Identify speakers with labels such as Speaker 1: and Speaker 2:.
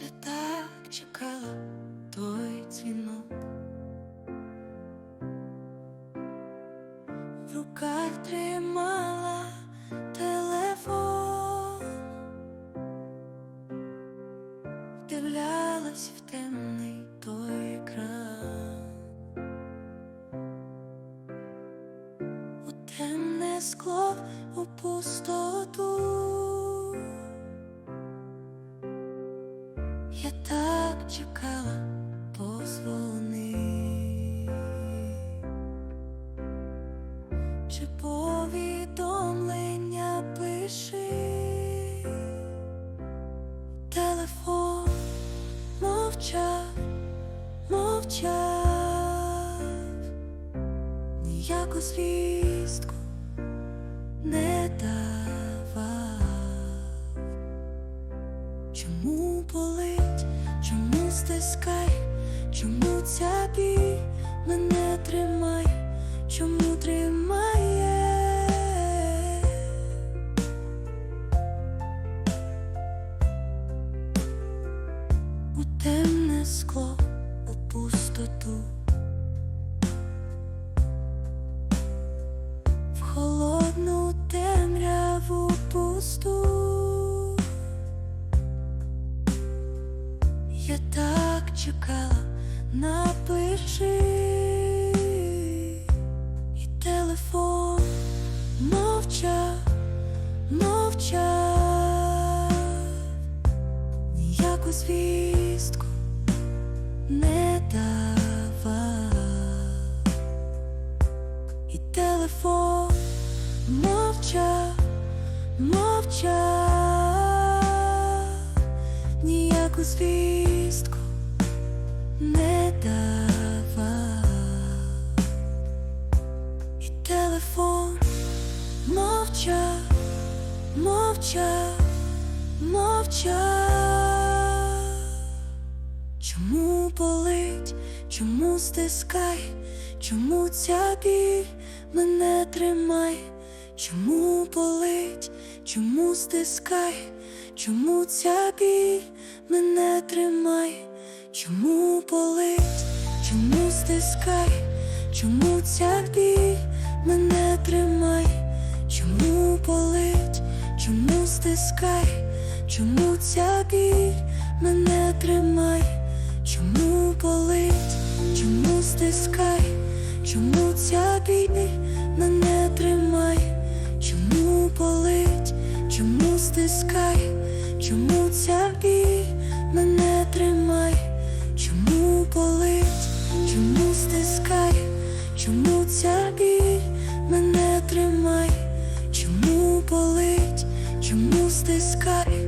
Speaker 1: Ти так чекала той дзвінок. В руках тримала телефон, вдивлялась в темний той екран, у темне скло, у пустоту. Я так чекала, позвони. Чи повідомлення пиши, телефон мовчав, мовчав, ніяку звістку не давав. Чому болить, чому стискає, чому ця біль мене тримає, чому тримає? У темне скло, у пустоту, в холодну темряву пусту. Я так чекала, напиши і телефон. Мовчав, мовчав, ніяку звістку не давав, і телефон. Мовчав, мовчав ніяку звістку мовчав, мовчав, мовчав. Чому болить, чому стискає, чому ця біль мене тримає, чому болить, чому стискає, чому ця біль мене тримає, чому болить, чому стискає, чому ця біль мене тримає, чому болить, чому стискає, чому ця біль мене тримає. Чому болить, чому стискає, чому ця біль мене тримає, чому болить, чому стискає, чому ця біль мене. the sky